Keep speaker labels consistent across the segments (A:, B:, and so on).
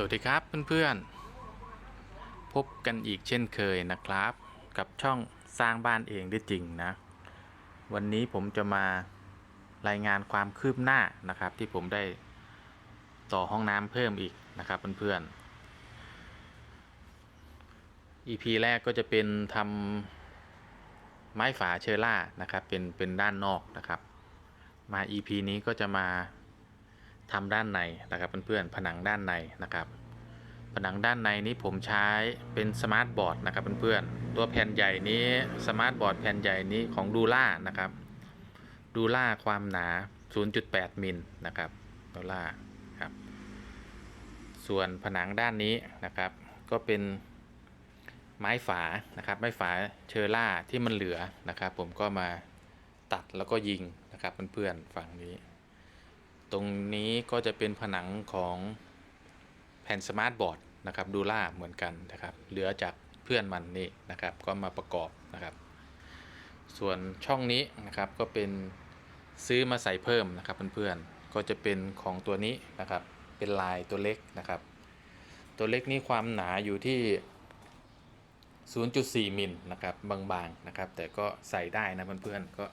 A: สวัสดีครับเพื่อนๆ พบกันอีกเช่นเคยนะครับ กับช่องสร้างบ้านเองได้จริงนะ วันนี้ผมจะมารายงานความคืบหน้านะครับ ที่ผมได้ต่อห้องน้ำเพิ่มอีกนะครับเพื่อนๆ EP แรกก็จะเป็นทำไม้ฝาเชอร่านะครับเป็นเป็นด้านนอกนะครับ มา EP นี้ก็จะมา ทำด้านในนะครับเพื่อนๆผนังด้านในนะครับ ผนังด้านในนี้ผมใช้เป็นสมาร์ทบอร์ดนะครับเพื่อนๆตัวแผ่นใหญ่นี้สมาร์ทบอร์ดแผ่นใหญ่นี้ของดูล่านะครับดูล่าความหนา 0.8 มิลนะครับดูล่าครับส่วนผนังด้านนี้นะครับก็เป็นไม้ฝานะครับไม้ฝาเชอร่าที่มันเหลือนะครับ ผมก็มาตัดแล้วก็ยิงนะครับเพื่อนๆฝั่งนี้ ตรงนี้ก็จะเป็นผนังของแผ่นสมาร์ทบอร์ดนะครับดูล่าเหมือนกันนะครับ เหลือจากเพื่อนมันนี่นะครับ ก็มาประกอบนะครับ ส่วนช่องนี้นะครับก็เป็นซื้อมาใส่เพิ่มนะครับเพื่อนๆก็จะเป็นของตัวนี้นะครับ เป็นลายตัวเล็กนะครับ ตัวเล็กนี้ความหนาอยู่ที่ 0.4มิลนะครับบางๆนะครับ แต่ก็ใส่ได้นะเพื่อนๆก็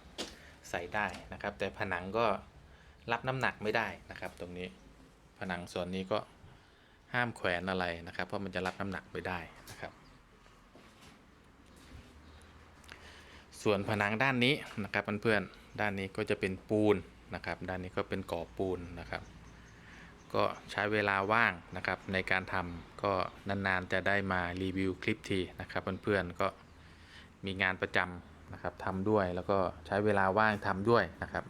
A: ใส่ได้นะครับ แต่ผนังก็ รับน้ำหนักไม่ได้นะครับ ตรงนี้ผนังส่วนนี้ก็ห้ามแขวนอะไรนะครับ เพราะมันจะรับน้ำหนักไม่ได้นะครับ ส่วนผนังด้านนี้นะครับเพื่อนๆด้านนี้ก็จะเป็นปูนนะครับ ด้านนี้ก็เป็นก่อปูนนะครับ ก็ใช้เวลาว่างนะครับ ในการทำก็นานๆจะได้มารีวิวคลิปทีนะครับเพื่อนๆก็มีงานประจำนะครับทำด้วยแล้วก็ใช้เวลาว่างทำด้วยนะครับ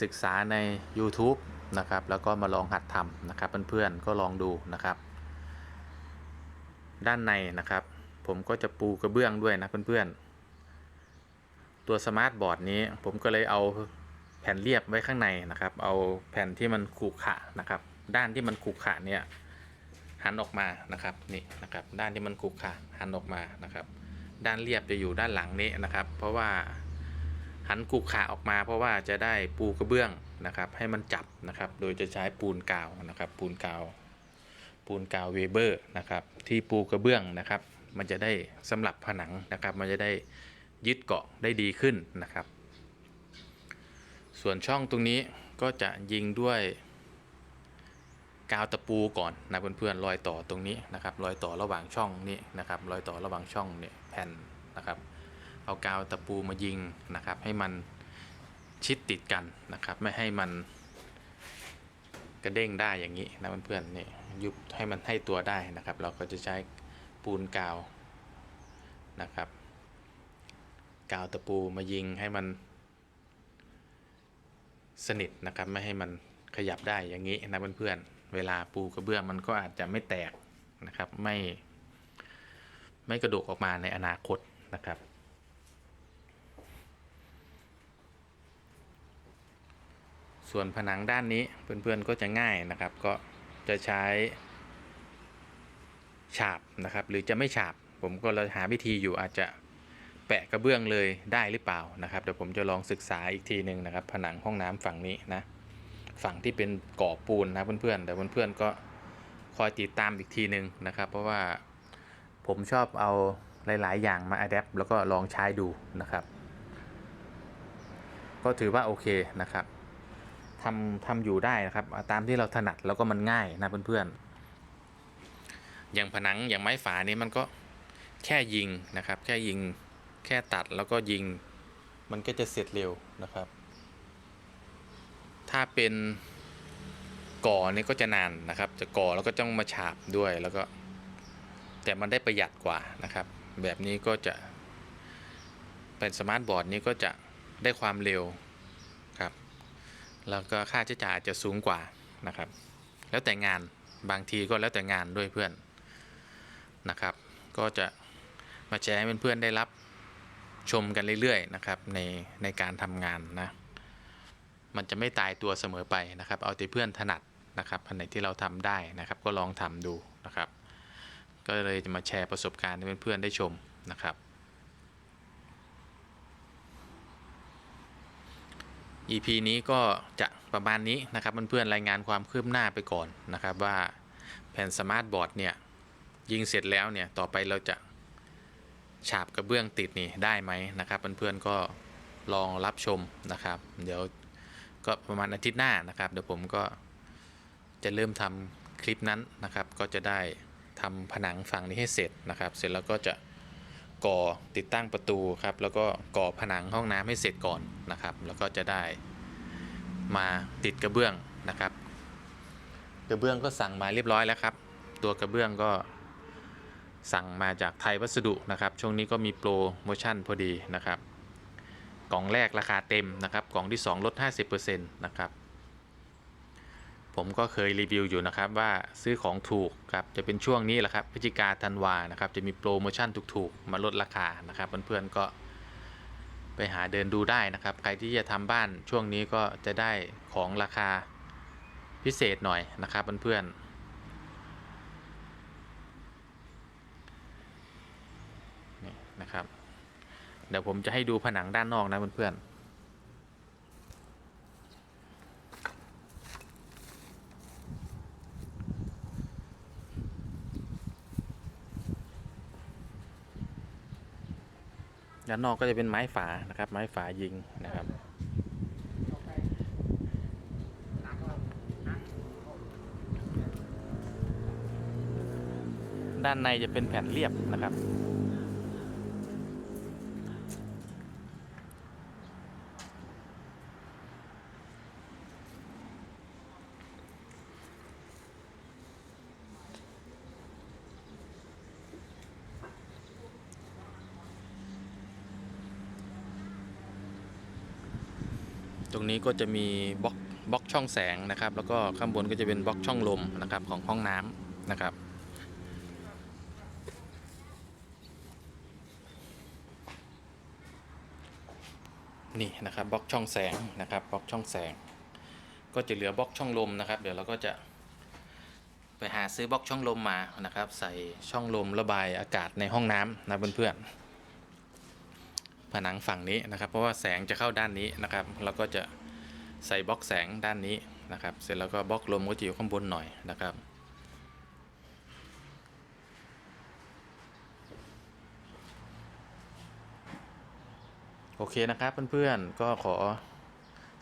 A: ศึกษาใน YouTube นะครับแล้วก็มาลองหัดทำนะครับเพื่อนๆก็ลองดูนะครับ ด้านในนะครับ ผมก็จะปูกระเบื้องด้วยนะเพื่อนๆ ตัวสมาร์ทบอร์ดนี้ผมก็เลยเอาแผ่นเรียบไว้ข้างในนะครับ เอาแผ่นที่มันขรุขระนะครับ ด้านที่มันขรุขระเนี่ยหันออกมานะครับนี่นะครับด้านที่มันขรุขระหันออกมานะครับ ด้านเรียบจะอยู่ด้านหลังนี้นะครับ เพราะว่า หันกุขาออกมาเพราะว่าจะได้ปูกระเบื้องนะครับ ให้มันจับนะครับ โดยจะใช้ปูนกาวนะครับ ปูนกาว ปูนกาวเวเบอร์นะครับ ที่ปูกระเบื้องนะครับ มันจะได้สำหรับผนังนะครับ มันจะได้ยึดเกาะได้ดีขึ้นนะครับ ส่วนช่องตรงนี้ก็จะยิงด้วยกาวตะปูก่อนนะเพื่อนๆรอยต่อตรงนี้นะครับ รอยต่อระหว่างช่องนี้นะครับ รอยต่อระหว่างช่องเนี่ยแผ่นนะครับ เอากาวตะปูมายิงนะครับ ให้มันชิดติดกันนะครับ ไม่ให้มันกระเด้งได้อย่างนี้นะเพื่อนๆนี่ยุบให้มันให้ตัวได้นะครับ เราก็จะใช้ปูนกาวนะครับ กาวตะปูมายิงให้มัน สนิทนะครับไม่ให้มันขยับได้อย่างนี้นะเพื่อนๆเวลาปูกระเบื้องมันก็อาจจะไม่แตกนะครับไม่ ไม่กระดกออกมาในอนาคตนะครับ ส่วนผนังด้านนี้เพื่อนๆก็จะง่ายนะครับ ก็จะใช้ฉาบนะครับ หรือจะไม่ฉาบ ผมก็เราหาวิธีอยู่อาจจะแปะกระเบื้องเลยได้หรือเปล่านะครับเดี๋ยวผมจะลองศึกษาอีกทีหนึ่งนะครับ ผนังห้องน้ำฝั่งนี้นะฝั่งที่เป็นก่อปูนนะเพื่อนๆแต่เพื่อนๆก็คอยติดตามอีกทีหนึ่งนะครับ เพราะว่าผมชอบเอาหลาย ๆ อย่างมาอัดแอปแล้วก็ลองใช้ดูนะครับ ก็ถือว่าโอเคนะครับ ทำทำอยู่ได้นะครับ ตามที่เราถนัดแล้วก็มันง่ายนะเพื่อนๆ อย่างผนังอย่างไม้ฝานี้มันก็แค่ยิงนะครับ แค่ยิงแค่ตัดแล้วก็ยิง มันก็จะเสร็จเร็วนะครับ ถ้าเป็นก่อนี่ก็จะนานนะครับ จะก่อแล้วก็ต้องมาฉาบด้วยแล้วก็ แต่มันได้ประหยัดกว่านะครับ แบบนี้ก็จะเป็นสมาร์ทบอร์ดนี้ก็จะได้ความเร็ว แล้วก็ค่าใช้จ่ายอาจจะสูงกว่านะครับ แล้วแต่งานบางทีก็แล้วแต่งานด้วยเพื่อนนะครับ ก็จะมาแชร์ให้เพื่อนๆได้รับชมกันเรื่อยๆนะครับในในการทำงานนะมันจะไม่ตายตัวเสมอไปนะครับ เอาแต่เพื่อนถนัดนะครับอันไหนที่เราทำได้นะครับ ก็ลองทำดูนะครับ ก็เลยจะมาแชร์ประสบการณ์ให้เพื่อนๆได้ชมนะครับ EP นี้ก็จะประมาณนี้นะครับเพื่อนๆรายงานความคืบหน้าไปก่อนนะครับว่าแผ่นสมาร์ทบอร์ดเนี่ยยิงเสร็จแล้วเนี่ยต่อไปเราจะฉาบกระเบื้องติดนี่ได้ไหมนะครับเพื่อนๆก็ลองรับชมนะครับ เดี๋ยวก็ประมาณอาทิตย์หน้านะครับ เดี๋ยวผมก็จะเริ่มทำคลิปนั้นนะครับ ก็จะได้ทำผนังฝั่งนี้ให้เสร็จนะครับ เสร็จแล้วก็จะ ก่อติดตั้งประตูครับ แล้วก็ก่อผนังห้องน้ำให้เสร็จก่อนนะครับ แล้วก็จะได้มาติดกระเบื้องนะครับ กระเบื้องก็สั่งมาเรียบร้อยแล้วครับ ตัวกระเบื้องก็สั่งมาจากไทยวัสดุนะครับ ช่วงนี้ก็มีโปรโมชั่นพอดีนะครับ กล่องแรกราคาเต็มนะครับ กล่องที่ 2 ลด 50%นะครับ ผมก็เคยรีวิวอยู่นะครับว่าซื้อของถูกครับจะเป็นช่วงนี้แหละครับพฤศจิกาธันวานะครับจะมีโปรโมชั่นถูกๆ มาลดราคานะครับเพื่อนๆก็ไปหาเดินดูได้นะครับ ใครที่จะทำบ้านช่วงนี้ก็จะได้ของราคาพิเศษหน่อยนะครับเพื่อนๆนี่นะครับ เดี๋ยวผมจะให้ดูผนังด้านนอกนะเพื่อนๆ ด้านนอกก็จะเป็นไม้ฝานะครับ ไม้ฝายิงนะครับ ด้านในจะเป็นแผ่นเรียบนะครับ ตรงนี้ก็จะมีบล็อกบล็อกช่องแสงนะครับ แล้วก็ข้างบนก็จะเป็นบล็อกช่องลมนะครับของห้องน้ำนะครับ นี่นะครับบล็อกช่องแสงนะครับบล็อกช่องแสง ก็จะเหลือบล็อกช่องลมนะครับ เดี๋ยวเราก็จะไปหาซื้อบล็อกช่องลมมานะครับ ใส่ช่องลมระบายอากาศในห้องน้ำนะเพื่อนๆ ผนังฝั่งนี้นะครับ เพราะว่าแสงจะเข้าด้านนี้นะครับแล้วก็จะใส่บล็อกแสงด้านนี้นะครับ เสร็จแล้วก็บล็อกลมก็จะอยู่ข้างบนหน่อยนะครับโอเคนะครับเพื่อนๆก็ขอ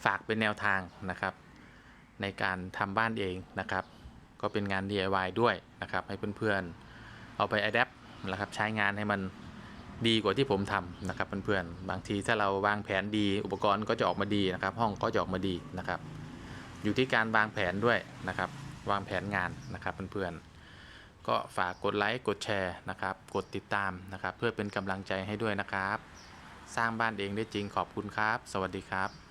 A: ฝากเป็นแนวทางนะครับ ในการทำบ้านเองนะครับ ก็เป็นงาน DIY ด้วยนะครับ ให้เพื่อนๆเอาไปอัดแอปนะครับใช้งานให้มัน ดีกว่าที่ผมทำนะครับเพื่อนๆบางทีถ้าเราวางแผนดี อุปกรณ์ก็จะออกมาดีนะครับ ห้องก็จะออกมาดีนะครับ อยู่ที่การวางแผนด้วยนะครับ วางแผนงานนะครับเพื่อนๆก็ฝากกดไลค์กดแชร์นะครับ กดติดตามนะครับ เพื่อเป็นกำลังใจให้ด้วยนะครับ สร้างบ้านเองได้จริงขอบคุณครับ สวัสดีครับ